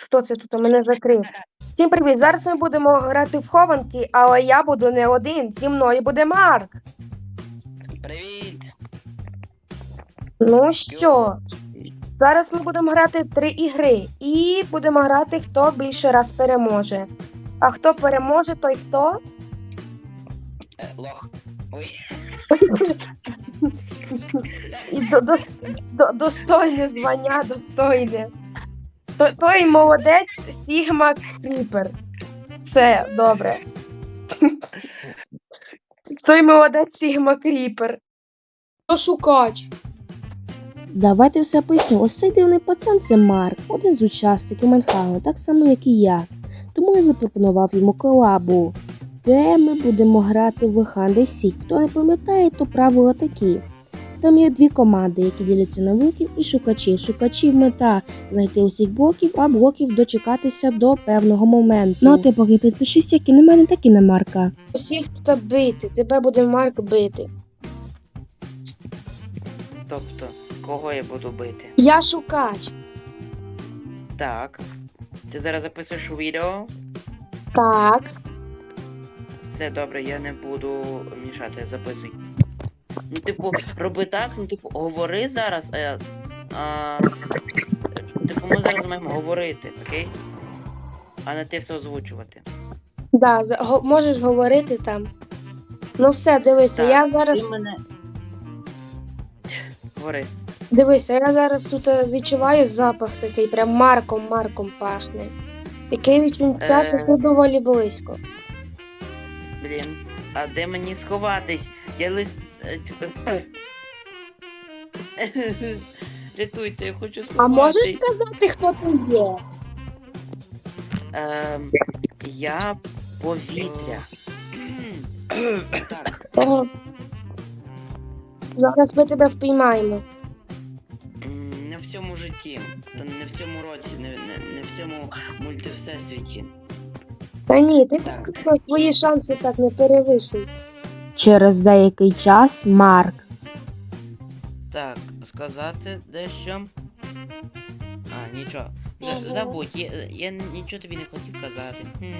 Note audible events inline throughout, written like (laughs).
Хто це тут у мене закрив? Всім привіт! Зараз ми будемо грати в хованки, але я буду не один. Зі мною буде Марк. Привіт! Ну що, зараз ми будемо грати три ігри, і будемо грати, хто більше раз переможе. А хто переможе, той хто? Е, лох. Ой. І до, до, до, достойне звання, достойне. То, той молодець Стігма Кріпер. Все, добре. (laughs) Той молодець Сігма Кріпер. То шукач. Давайте все поясню. Ось цей дивний пацан це Марк, один з учасників Майнхауна, так само, як і я. Тому я запропонував йому колабу, де ми будемо грати в Ханде Сік. Хто не пам'ятає, то правила такі. Там є дві команди, які діляться на блоків і шукачів. Шукачів мета знайти усіх блоків, а блоків дочекатися до певного моменту. Ну а ти поки підпишись, як і на мене, так і на Марка. Усіх тут бити. Тебе буде Марк бити. Тобто, кого я буду бити? Я шукач. Так. Ти зараз записуєш відео? Так. Все добре, я не буду мішати, записуй. Ну, типу, роби так, ну, типу, говори зараз. Е, а, типу, ми зараз маємо говорити, окей? А не ти все озвучувати. Да, за- го- можеш говорити там. Ну все, дивися, Так, я зараз. Ти мене. Говори. Дивися, я зараз тут е, відчуваю запах такий, прям марком, марком пахне. Таке відчуття, Е. що тут доволі близько. Блін, а де мені сховатись? Я лист. (laughs) Рятуйте, я хочу сховатись. А можеш сказати, хто ти є? Ем, я повітря. так. Зараз ми тебе впіймаємо. м, Не в цьому житті, та не в цьому році, не, не, не в цьому мультивсесвіті. Та ні, ти Так. так, твої шанси так не перевищуй. Через деякий час Марк. Так, сказати дещо. А, нічого. Вже Забудь, я, я нічого тобі не хотів казати. Хм.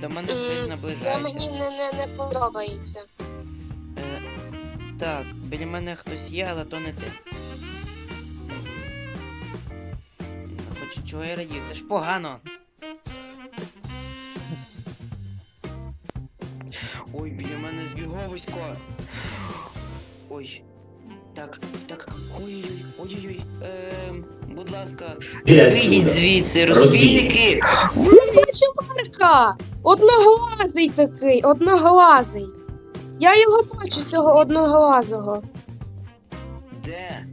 До мене хтось наближається. не, не, не подобається. Е, так, біля мене хтось є, але то не ти. Хоч чого я радію, це ж погано. Ой, біля мене збіговисько. Ой. Так, так. Ой-ой-ой, ой-ой-ой. Ем, будь ласка, Іди вийдіть звідси, розбійники! Бачу Марка! Одноглазий такий, одноглазий. Я його бачу, цього одноглазого. Де?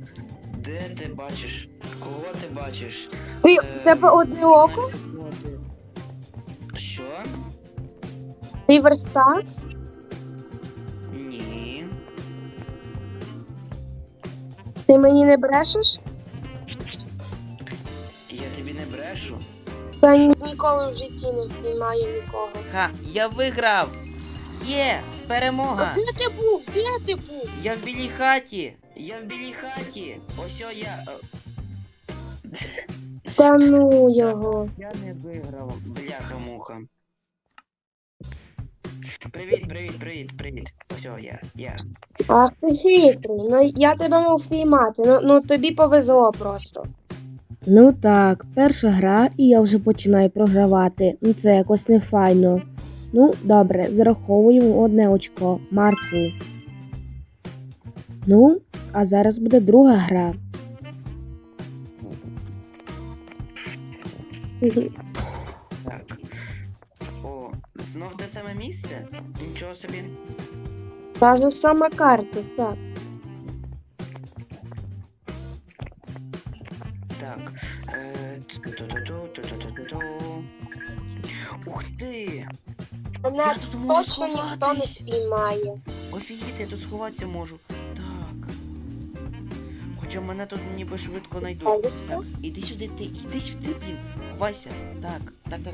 Де ти бачиш? Кого ти бачиш? Ти Е, в тебе одне око? Ти верстак? Ні. Ти мені не брешеш? Я тобі не брешу. Я ні- ніколи в житті не впіймаю нікого. Ха, я виграв! Є! Перемога! Де ти був? Де ти був? Я в білій хаті! Я в білій хаті! Ось о я. е, Та ну його. Я не виграв, бляха-муха. Привіт, привіт, привіт, привіт. О я, я. Ах ти хитрий. Ну я тебе мав впіймати. Ну, ну тобі повезло просто. Ну так, перша гра, і я вже починаю програвати. Ну це якось не файно. Ну, добре, зараховуємо одне очко Марку. Ну, а зараз буде друга гра. Місце? Нічого собі. Та ж сама карта, так. Так. Е. Ух ти! Мене Я тут можу точно ніхто не сховатись. спіймає. Офігіти, я тут сховатися можу. Так. Хоча мене тут ніби швидко знайдуть. Аліко? Так, іди сюди, ти, іди сюди, блін. Ховайся. Так, так, так.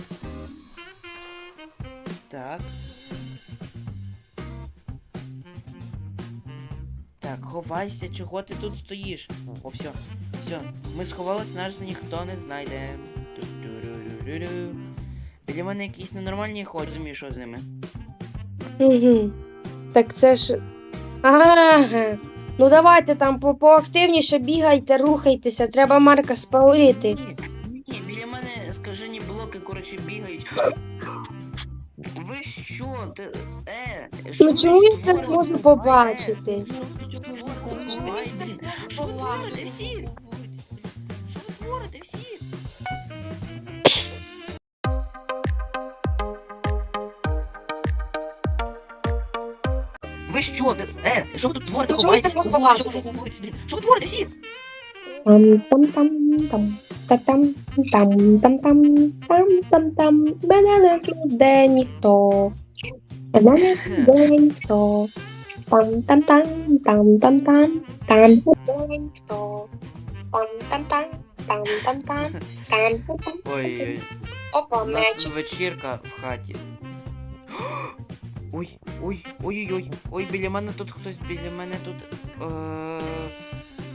Так. Так, ховайся, чого ти тут стоїш? О, все, все, ми сховались, нас ніхто не знайде. Біля мене якісь ненормальні ходять, розумієш, що з ними? Угу. Так це ж. Ага. Ну давайте там по- поактивніше бігайте, рухайтеся, треба Марка спалити. Що? Ти, е, що Ну чому я це не можу побачити? Е, що ви творите? Ви всі? Що ви творите всі? Ви що? Ти- Е, що ви тут творите? Ну, чому я Ховайтесь. ви ховаєтесь, блін? Що ви творите всі? Tam tam tam там та там там там там там там там мене не знайде ніхто. Мене не знайде ніхто. Там там там там там там там не ніхто. Там там там там там там там там. Ой, опа, у вечірка в хаті. Ой, ой, ой, ой, ой, Ой, біля мене тут хтось, біля мене тут. Е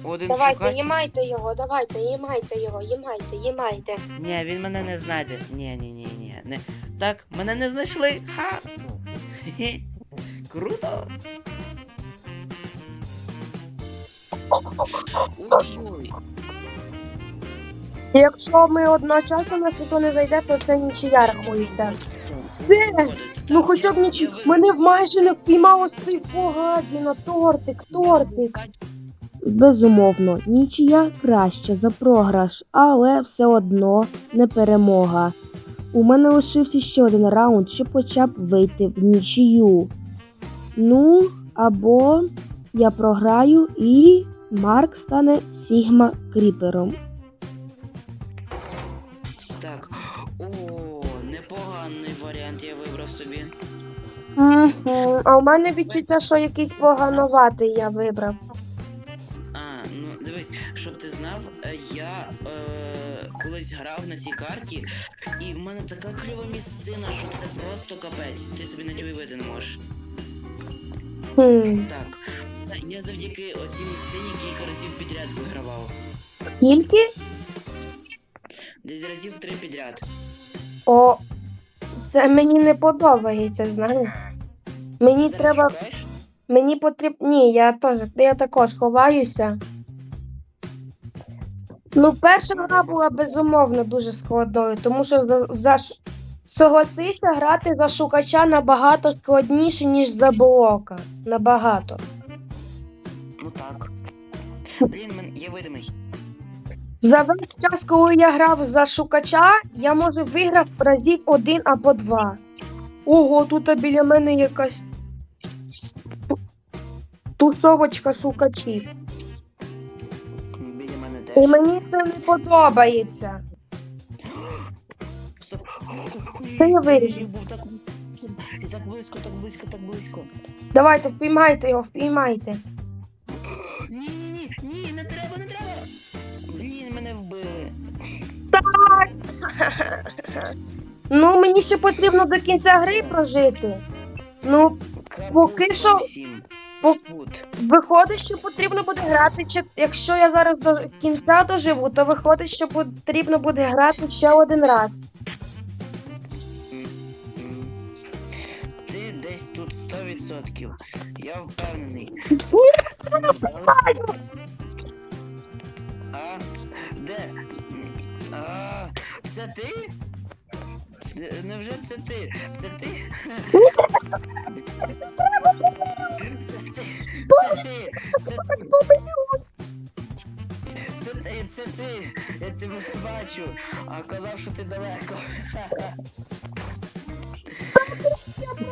один Давайте, шукач. їмайте його, давайте, їмайте його, їмайте, їмайте. Ні, він мене не знайде. Ні, ні, ні, ні. Не. Так, мене не знайшли. Ха! Круто. Якщо ми одночасно нас ніхто не зайде, то це нічия рахується. Все! Ну хоча б ніч... Мене майже не впіймав ось цей погаді на тортик, тортик. Безумовно, нічия краще за програш, але все одно не перемога. У мене лишився ще один раунд, щоб хоча б вийти в нічию. Ну, або я програю і Марк стане Сігма Кріпером. Так. О, непоганий варіант я вибрав собі. А у мене відчуття, що якийсь погановатий я вибрав. Щоб ти знав, е, я е, колись грав на цій карті, і в мене така кльова місцина, що це просто капець. Ти собі навіть уявити не можеш. Хм. Так. Я завдяки оцій місцині кілька разів підряд вигравав. Скільки? Десь разів три підряд. О, це мені не подобається, знаєш. Мені Зараз треба. шукаєш? Мені потрібно. Ні, я теж я також ховаюся. Ну, перша гра була безумовно дуже складною, тому що за, за согласися грати за шукача набагато складніше, ніж за блока. Набагато. Ну так. Блін, мен, я видимий. За весь час, коли я грав за шукача, я може виграв разів один або два. Ого, тут біля мене якась ту- тусовочка шукачів. Біля І мені це не подобається. Це я виріжу. Так... І так близько, так близько, так близько. Давайте, впіймайте його, впіймайте. Ні, ні, ні, ні, не треба, не треба. Блін, мене вбили. Ну, мені ще потрібно до кінця гри прожити. Ну, Поки що- всім. По- Капут. виходить, що потрібно буде грати. Чи... Якщо я зараз до кінця доживу, то виходить, що потрібно буде грати ще один раз. Ти десь тут 100%. Я впевнений. А? Де? А, це ти? Е, Невже це ти? Це ти? Це ти? Це ти? Я тебе бачу, а казав, що ти далеко.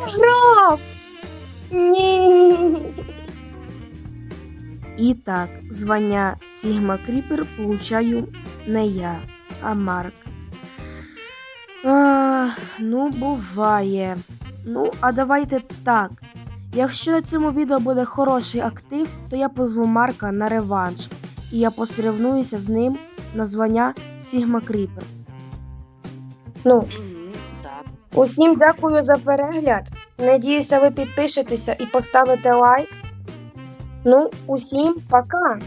Грав! Ні. І так, звання Сігма Кріпер получаю не я, а Марк. А, ну, буває. Ну, а давайте так. Якщо на цьому відео буде хороший актив, то я позву Марка на реванш. І я посоревнуюся з ним на звання Сігма Кріпер. Ну, усім дякую за перегляд. Надіюся, ви підпишетеся і поставите лайк. Ну, усім пока.